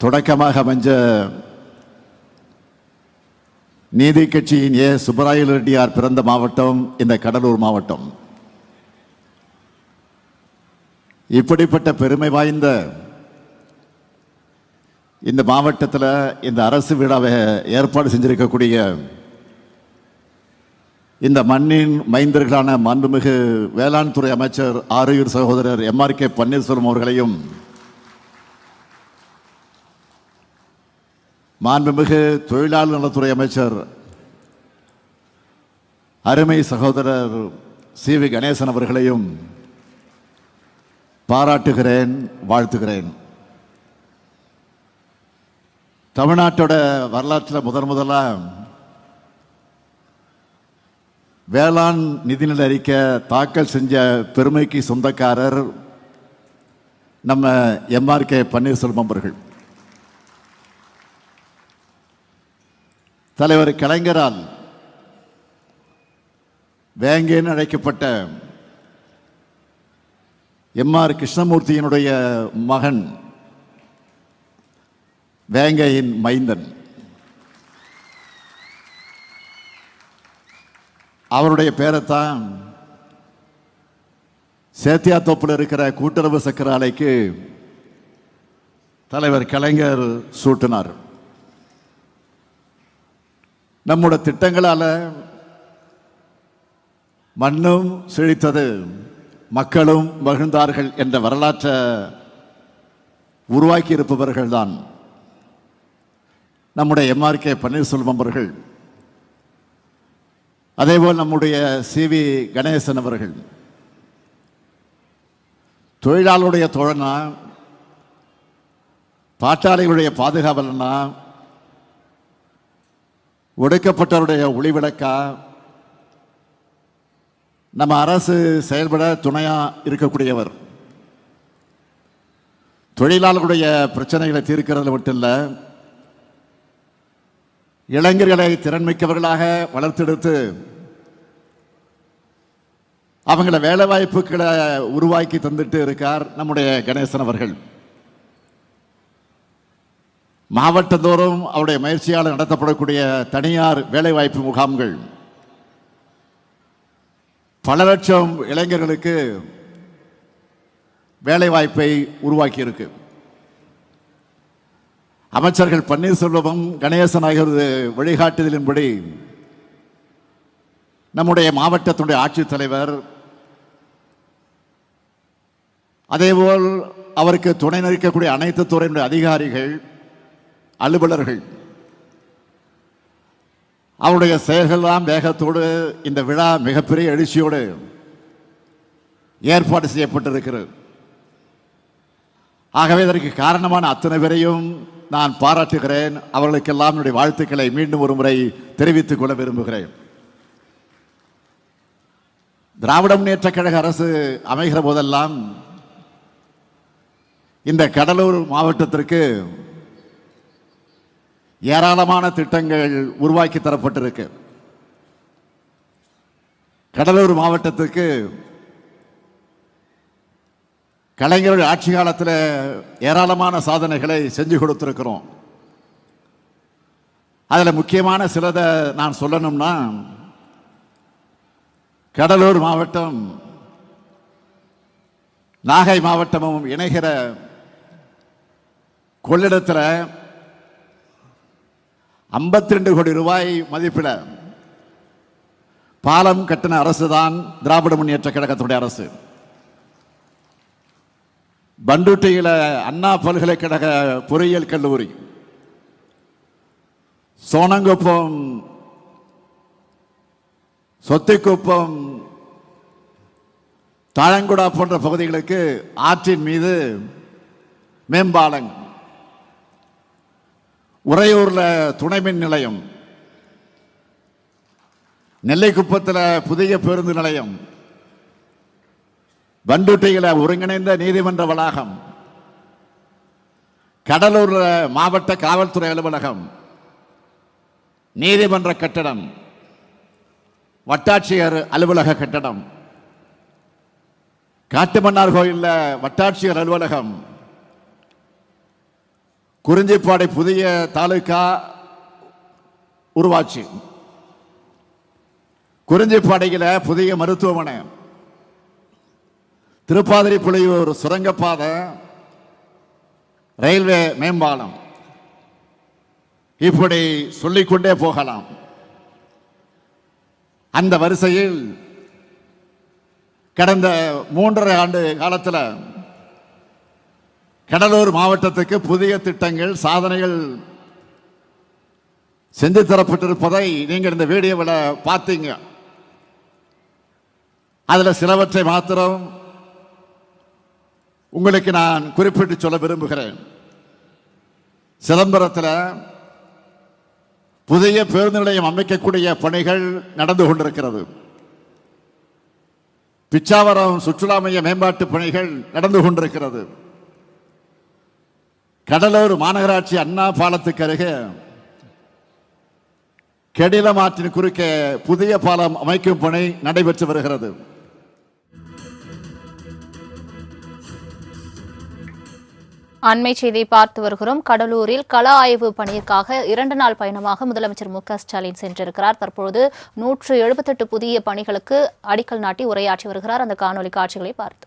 தொடக்கமாக அமைஞ்ச நீதி கட்சியின் ஏ. சுப்பராயல் ரெட்டியார் பிறந்த மாவட்டம் இந்த கடலூர் மாவட்டம். இப்படிப்பட்ட பெருமை வாய்ந்த இந்த மாவட்டத்தில் இந்த அரசு விழாவை ஏற்பாடு செஞ்சிருக்கக்கூடிய இந்த மண்ணின் மைந்தர்களான மாண்புமிகு வேளாண் துறை அமைச்சர் ஆரோக்கிய சகோதரர் எம்ஆர் கே. பன்னீர்செல்வம் அவர்களையும் மாண்புமிகு தொழிலாளர் நலத்துறை அமைச்சர் அருமை சகோதரர் சி வி கணேசன் அவர்களையும் பாராட்டுகிறேன் வாழ்த்துகிறேன். தமிழ்நாட்டோட வரலாற்றில் முதன் முதலாக வேளாண் நிதிநிலை அறிக்கை தாக்கல் செஞ்ச பெருமைக்கு சொந்தக்காரர் நம்ம எம்ஆர்கே பன்னீர்செல்வம் அவர்கள். தலைவர் கலைஞரால் வேங்கேன்னு அழைக்கப்பட்ட எம்ஆர் கிருஷ்ணமூர்த்தியினுடைய மகன் வேங்கையின் மைந்தன். அவருடைய பேரைத்தான் சேத்தியாத்தோப்பில் இருக்கிற கூட்டுறவு சக்கர ஆலைக்கு தலைவர் கலைஞர் சூட்டினார். நம்முடைய திட்டங்களால் மண்ணும் செழித்தது மக்களும் மகிழ்ந்தார்கள் என்ற வரலாற்றை உருவாக்கி இருப்பவர்கள்தான் நம்முடைய எம்ஆர்கே பன்னீர்செல்வம் அவர்கள். அதேபோல் நம்முடைய சி. வி. கணேசன் அவர்கள். தொழிலாளருடைய தோழனா பாட்டாளிகளுடைய பாதுகாவலனா ஒடுக்கப்பட்டவருடைய ஒளிவிளக்கா? நம்ம அரசு செயல்பட துணையா இருக்கக்கூடியவர். தொழிலாளர்களுடைய பிரச்சனைகளை தீர்க்கிறது மட்டும் இல்லை இளைஞர்களை திறன்மிக்கவர்களாக வளர்த்தெடுத்து அவங்கள வேலை வாய்ப்புகளை உருவாக்கி தந்துட்டு இருக்கார் நம்முடைய கணேசன் அவர்கள். மாவட்டந்தோறும் அவருடைய முயற்சியால் நடத்தப்படக்கூடிய தனியார் வேலைவாய்ப்பு முகாம்கள். பல லட்சம் இளைஞர்களுக்கு வேலைவாய்ப்பை உருவாக்கியிருக்கு. அமைச்சர்கள் பன்னீர்செல்வம் கணேசன் ஆகியோரது வழிகாட்டுதலின்படி நம்முடைய மாவட்டத்துடைய ஆட்சித்தலைவர் அதேபோல் அவருக்கு துணை நிற்கக்கூடிய அனைத்து துறையினுடைய அதிகாரிகள் அலுவலர்கள். அவருடைய செயல்கள்லாம் வேகத்தோடு இந்த விழா மிகப்பெரிய எழுச்சியோடு ஏற்பாடு செய்யப்பட்டிருக்கிறது. ஆகவே இதற்கு காரணமான அத்தனை பேரையும் நான் பாராட்டுகிறேன். அவர்களுக்கெல்லாம் என்னுடைய வாழ்த்துக்களை மீண்டும் ஒரு முறை தெரிவித்துக் கொள்ள விரும்புகிறேன். திராவிட முன்னேற்ற கழக அரசு அமைகிற போதெல்லாம் இந்த கடலூர் மாவட்டத்திற்கு ஏராளமான திட்டங்கள் உருவாக்கி தரப்பட்டிருக்கு. கடலூர் மாவட்டத்துக்கு கலைஞர்கள் ஆட்சி காலத்தில் ஏராளமான சாதனைகளை செஞ்சு கொடுத்துருக்கிறோம். அதில் முக்கியமான சிலதை நான் சொல்லணும்னா கடலூர் மாவட்டம் நாகை மாவட்டமும் இணைகிற கொள்ளிடத்தில் ஐம்பத்தி ரெண்டு கோடி ரூபாய் மதிப்பில் பாலம் கட்டின அரசு தான் திராவிட முன்னேற்ற கழகத்துடைய அரசு. பண்டூட்டியில் அண்ணா பல்கலைக்கழக பொறியியல் கல்லூரி. சோனங்குப்பம் சொத்திக்குப்பம் தாழங்குடா போன்ற பகுதிகளுக்கு ஆற்றின் மீது மேம்பாலங்கள் உறையூரில் துணை மின் நிலையம். நெல்லைக்குப்பத்தில் புதிய பேருந்து நிலையம். பண்டுட்டியில ஒருங்கிணைந்த நீதிமன்ற வளாகம். கடலூரில் மாவட்ட காவல்துறை அலுவலகம். நீதிமன்ற கட்டடம். வட்டாட்சியர் அலுவலக கட்டடம். காட்டுமன்னார் கோயிலில் வட்டாட்சியர் அலுவலகம். குறிஞ்சிப்பாடி புதிய தாலுகா உருவாச்சு. குறிஞ்சிப்பாடியில் புதிய மருத்துவமனை. திருப்பாதிரி புலியூர் சுரங்கப்பாதை ரயில்வே மேம்பாலம். இப்படி சொல்லிக்கொண்டே போகலாம். அந்த வரிசையில் கடந்த மூன்றரை ஆண்டு காலத்தில் கடலூர் மாவட்டத்துக்கு புதிய திட்டங்கள் சாதனைகள் செஞ்சு தரப்பட்டிருப்பதை நீங்கள் இந்த வீடியோவில் பார்த்தீங்க. அதில் சிலவற்றை மாத்திரம் உங்களுக்கு நான் குறிப்பிட்டு சொல்ல விரும்புகிறேன். சிதம்பரத்தில் புதிய பேருந்து நிலையம் அமைக்கக்கூடிய பணிகள் நடந்து கொண்டிருக்கிறது. பிச்சாவரம் சுற்றுலா மைய மேம்பாட்டு பணிகள் நடந்து கொண்டிருக்கிறது. கடலூர் மாநகராட்சி அண்ணா பாலத்துக்கு அருகே கெடிலம் ஆற்றின் குறுக்கே புதிய பாலம் அமைக்கும் பணி நடைபெற்று வருகிறது. அண்மை செய்தி பார்த்து வருகிறோம். கடலூரில் கள ஆய்வு பணிக்காக இரண்டு நாள் பயணமாக முதலமைச்சர் மு க ஸ்டாலின் சென்றிருக்கிறார். தற்பொழுது நூற்று எழுபத்தெட்டு புதிய பணிகளுக்கு அடிக்கல் நாட்டி உரையாற்றி வருகிறார். அந்த காணொலி காட்சிகளை பார்த்து